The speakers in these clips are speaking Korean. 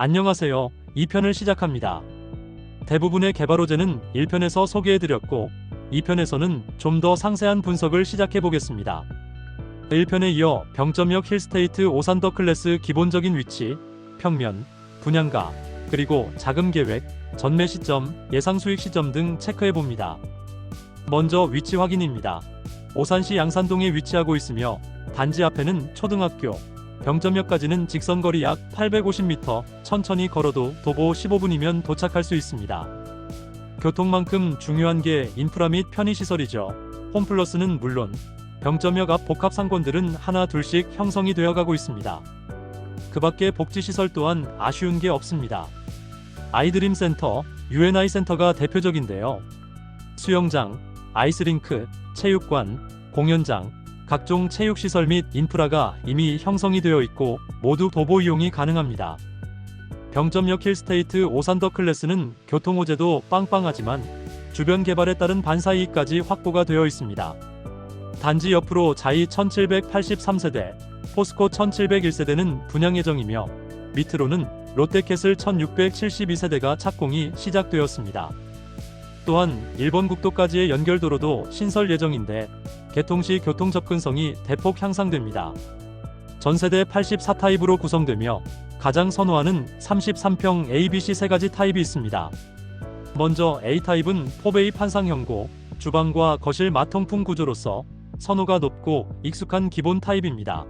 안녕하세요. 2편을 시작합니다. 대부분의 개발 호재는 1편에서 소개해드렸고 2편에서는 좀 더 상세한 분석을 시작해보겠습니다. 1편에 이어 병점역 힐스테이트 오산더 클래스 기본적인 위치, 평면, 분양가, 그리고 자금 계획, 전매 시점, 예상 수익 시점 등 체크해봅니다. 먼저 위치 확인입니다. 오산시 양산동에 위치하고 있으며 단지 앞에는 초등학교, 병점역까지는 직선거리 약 850m, 천천히 걸어도 도보 15분이면 도착할 수 있습니다. 교통만큼 중요한 게 인프라 및 편의시설이죠. 홈플러스는 물론 병점역 앞 복합 상권들은 하나 둘씩 형성이 되어가고 있습니다. 그 밖에 복지시설 또한 아쉬운 게 없습니다. 아이드림 센터, UNI 센터가 대표적인데요. 수영장, 아이스링크, 체육관, 공연장, 각종 체육시설 및 인프라가 이미 형성이 되어 있고 모두 도보 이용이 가능합니다. 병점역 힐스테이트 오산더 클래스는 교통호재도 빵빵하지만 주변 개발에 따른 반사이익까지 확보가 되어 있습니다. 단지 옆으로 자이 1783세대, 포스코 1701세대는 분양 예정이며 밑으로는 롯데캐슬 1672세대가 착공이 시작되었습니다. 또한 일본 국도까지의 연결도로도 신설 예정인데 개통 시 교통 접근성이 대폭 향상됩니다. 전세대 84타입으로 구성되며 가장 선호하는 33평 ABC 세 가지 타입이 있습니다. 먼저 A타입은 포베이 판상형고, 주방과 거실 마통풍 구조로서 선호가 높고 익숙한 기본 타입입니다.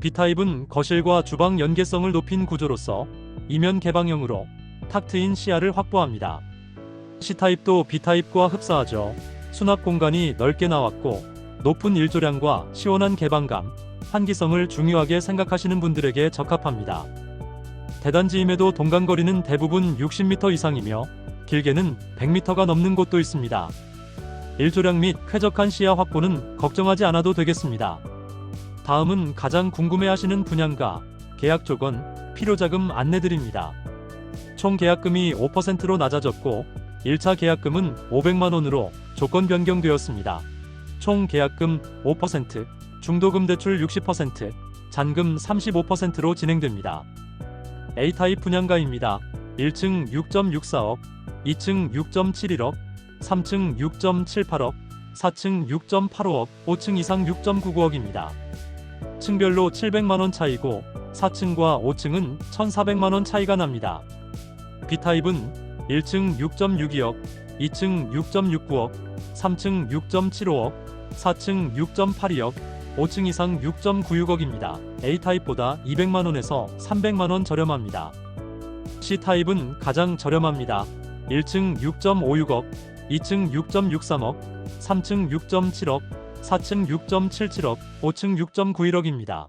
B타입은 거실과 주방 연계성을 높인 구조로서 이면 개방형으로 탁 트인 시야를 확보합니다. C타입도 B타입과 흡사하죠. 수납 공간이 넓게 나왔고 높은 일조량과 시원한 개방감, 환기성을 중요하게 생각하시는 분들에게 적합합니다. 대단지임에도 동간거리는 대부분 60m 이상이며 길게는 100m가 넘는 곳도 있습니다. 일조량 및 쾌적한 시야 확보는 걱정하지 않아도 되겠습니다. 다음은 가장 궁금해하시는 분양가, 계약 조건, 필요자금 안내드립니다. 총 계약금이 5%로 낮아졌고 1차 계약금은 500만원으로 조건 변경되었습니다. 총 계약금 5%, 중도금 대출 60%, 잔금 35%로 진행됩니다. A타입 분양가입니다. 1층 6.64억, 2층 6.71억, 3층 6.78억, 4층 6.85억, 5층 이상 6.99억입니다. 층별로 700만원 차이고 4층과 5층은 1,400만원 차이가 납니다. B타입은 1층 6.62억, 2층 6.69억, 3층 6.75억, 4층 6.82억, 5층 이상 6.96억입니다. A타입보다 200만원에서 300만원 저렴합니다. C타입은 가장 저렴합니다. 1층 6.56억, 2층 6.63억, 3층 6.7억, 4층 6.77억, 5층 6.91억입니다.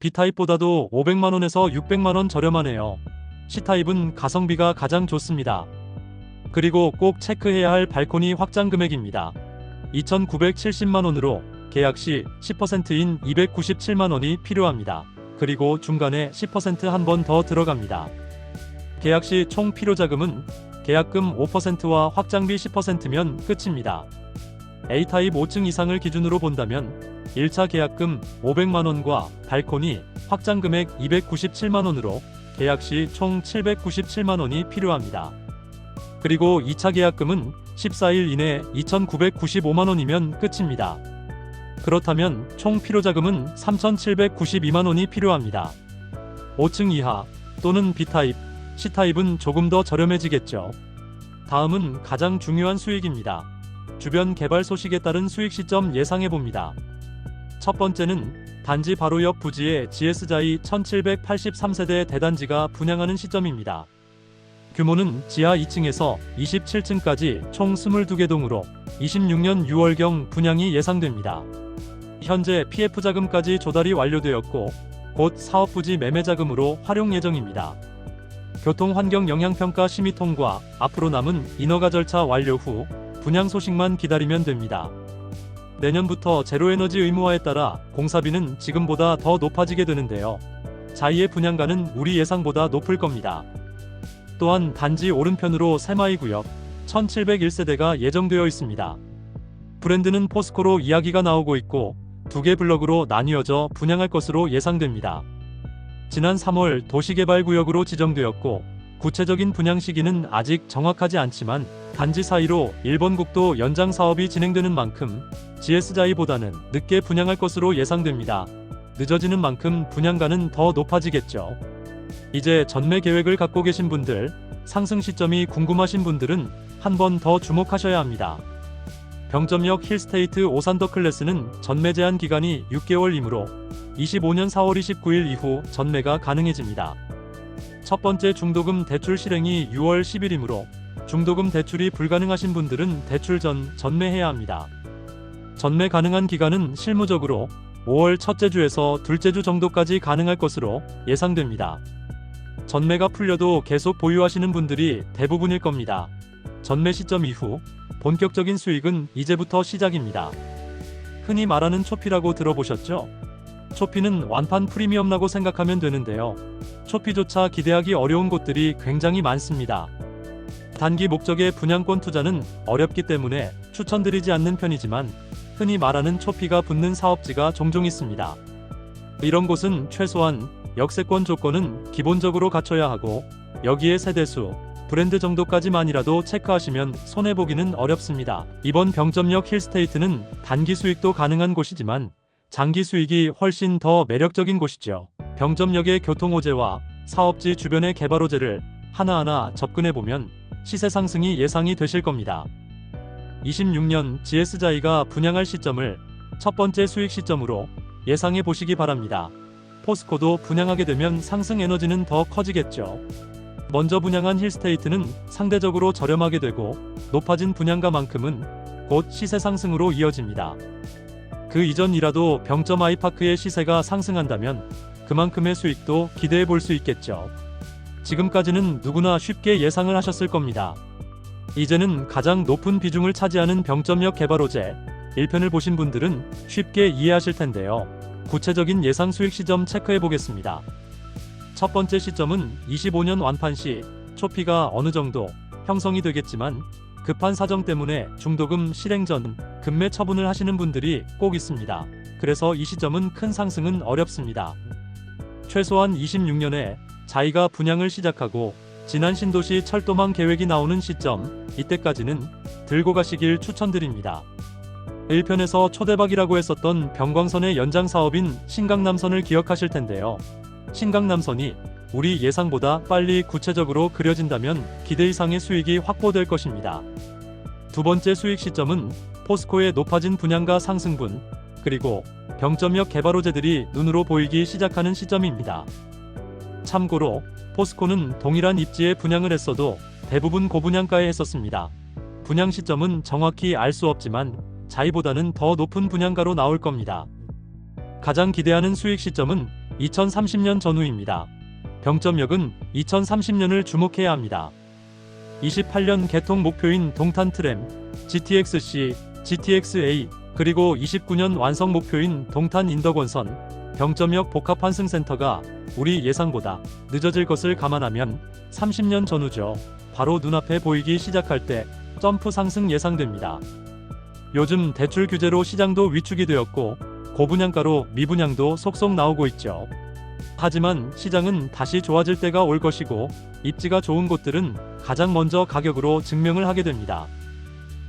B타입보다도 500만원에서 600만원 저렴하네요. C타입은 가성비가 가장 좋습니다. 그리고 꼭 체크해야 할 발코니 확장 금액입니다. 2,970만원으로 계약 시 10%인 297만원이 필요합니다. 그리고 중간에 10%한 번 더 들어갑니다. 계약 시 총 필요 자금은 계약금 5%와 확장비 10%면 끝입니다. A타입 5층 이상을 기준으로 본다면 1차 계약금 500만원과 발코니 확장 금액 297만원으로 계약 시 총 797만 원이 필요합니다. 그리고 2차 계약금은 14일 이내 2,995만 원이면 끝입니다. 그렇다면 총 필요자금은 3,792만 원이 필요합니다. 5층 이하 또는 B타입, C타입은 조금 더 저렴해지겠죠. 다음은 가장 중요한 수익입니다. 주변 개발 소식에 따른 수익 시점 예상해 봅니다. 첫 번째는 단지 바로 옆 부지의 GS자이 1783세대 대단지가 분양하는 시점입니다. 규모는 지하 2층에서 27층까지 총 22개 동으로 26년 6월경 분양이 예상됩니다. 현재 PF 자금까지 조달이 완료되었고 곧 사업 부지 매매 자금으로 활용 예정입니다. 교통 환경 영향 평가 심의 통과, 앞으로 남은 인허가 절차 완료 후 분양 소식만 기다리면 됩니다. 내년부터 제로에너지 의무화에 따라 공사비는 지금보다 더 높아지게 되는데요. 자이의 분양가는 우리 예상보다 높을 겁니다. 또한 단지 오른편으로 새마이 구역 1701세대가 예정되어 있습니다. 브랜드는 포스코로 이야기가 나오고 있고 두 개 블럭으로 나뉘어져 분양할 것으로 예상됩니다. 지난 3월 도시개발구역으로 지정되었고 구체적인 분양 시기는 아직 정확하지 않지만 단지 사이로 일본 국도 연장 사업이 진행되는 만큼 GS자이보다는 늦게 분양할 것으로 예상됩니다. 늦어지는 만큼 분양가는 더 높아지겠죠. 이제 전매 계획을 갖고 계신 분들, 상승 시점이 궁금하신 분들은 한 번 더 주목하셔야 합니다. 병점역 힐스테이트 오산더 클래스는 전매 제한 기간이 6개월이므로 25년 4월 29일 이후 전매가 가능해집니다. 첫 번째 중도금 대출 실행이 6월 10일이므로 중도금 대출이 불가능하신 분들은 대출 전 전매해야 합니다. 전매 가능한 기간은 실무적으로 5월 첫째 주에서 둘째 주 정도까지 가능할 것으로 예상됩니다. 전매가 풀려도 계속 보유하시는 분들이 대부분일 겁니다. 전매 시점 이후 본격적인 수익은 이제부터 시작입니다. 흔히 말하는 초피라고 들어보셨죠? 초피는 완판 프리미엄라고 생각하면 되는데요. 초피조차 기대하기 어려운 곳들이 굉장히 많습니다. 단기 목적의 분양권 투자는 어렵기 때문에 추천드리지 않는 편이지만 흔히 말하는 초피가 붙는 사업지가 종종 있습니다. 이런 곳은 최소한 역세권 조건은 기본적으로 갖춰야 하고 여기에 세대수, 브랜드 정도까지만이라도 체크하시면 손해보기는 어렵습니다. 이번 병점역 힐스테이트는 단기 수익도 가능한 곳이지만 장기 수익이 훨씬 더 매력적인 곳이죠. 병점역의 교통호재와 사업지 주변의 개발호재를 하나하나 접근해보면 시세 상승이 예상이 되실 겁니다. 26년 GS자이가 분양할 시점을 첫 번째 수익 시점으로 예상해 보시기 바랍니다. 포스코도 분양하게 되면 상승 에너지는 더 커지겠죠. 먼저 분양한 힐스테이트는 상대적으로 저렴하게 되고 높아진 분양가만큼은 곧 시세 상승으로 이어집니다. 그 이전이라도 병점 아이파크의 시세가 상승한다면 그만큼의 수익도 기대해 볼 수 있겠죠. 지금까지는 누구나 쉽게 예상을 하셨을 겁니다. 이제는 가장 높은 비중을 차지하는 병점역 개발호재 1편을 보신 분들은 쉽게 이해하실 텐데요. 구체적인 예상 수익 시점 체크해 보겠습니다. 첫 번째 시점은 25년 완판 시 초피가 어느 정도 형성이 되겠지만 급한 사정 때문에 중도금 실행 전 급매 처분을 하시는 분들이 꼭 있습니다. 그래서 이 시점은 큰 상승은 어렵습니다. 최소한 26년에 자이가 분양을 시작하고 지난 신도시 철도망 계획이 나오는 시점 이때까지는 들고 가시길 추천드립니다. 1편에서 초대박이라고 했었던 병광선의 연장 사업인 신강남선을 기억하실 텐데요. 신강남선이 우리 예상보다 빨리 구체적으로 그려진다면 기대 이상의 수익이 확보될 것입니다. 두 번째 수익 시점은 포스코의 높아진 분양가 상승분, 그리고 병점역 개발 호재들이 눈으로 보이기 시작하는 시점입니다. 참고로 포스코는 동일한 입지에 분양을 했어도 대부분 고분양가에 했었습니다. 분양 시점은 정확히 알 수 없지만 자이보다는 더 높은 분양가로 나올 겁니다. 가장 기대하는 수익 시점은 2030년 전후입니다. 병점역은 2030년을 주목해야 합니다. 28년 개통 목표인 동탄 트램, GTX-C, GTX-A, 그리고 29년 완성 목표인 동탄 인덕원선, 병점역 복합환승센터가 우리 예상보다 늦어질 것을 감안하면 30년 전후죠. 바로 눈앞에 보이기 시작할 때 점프 상승 예상됩니다. 요즘 대출 규제로 시장도 위축이 되었고 고분양가로 미분양도 속속 나오고 있죠. 하지만 시장은 다시 좋아질 때가 올 것이고 입지가 좋은 곳들은 가장 먼저 가격으로 증명을 하게 됩니다.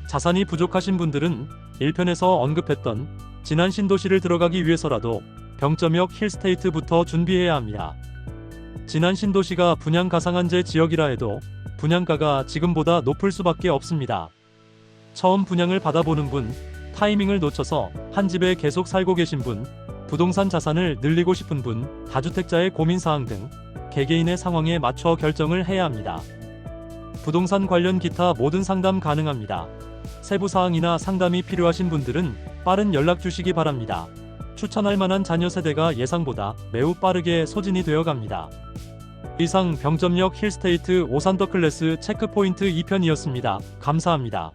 자산이 부족하신 분들은 1편에서 언급했던 지난 신도시를 들어가기 위해서라도 병점역 힐스테이트부터 준비해야 합니다. 지난 신도시가 분양 가상한제 지역이라 해도 분양가가 지금보다 높을 수밖에 없습니다. 처음 분양을 받아보는 분, 타이밍을 놓쳐서 한 집에 계속 살고 계신 분, 부동산 자산을 늘리고 싶은 분, 다주택자의 고민사항 등 개개인의 상황에 맞춰 결정을 해야 합니다. 부동산 관련 기타 모든 상담 가능합니다. 세부사항이나 상담이 필요하신 분들은 빠른 연락 주시기 바랍니다. 추천할 만한 자녀 세대가 예상보다 매우 빠르게 소진이 되어 갑니다. 이상 병점역 힐스테이트 오산더 클래스 체크포인트 2편이었습니다. 감사합니다.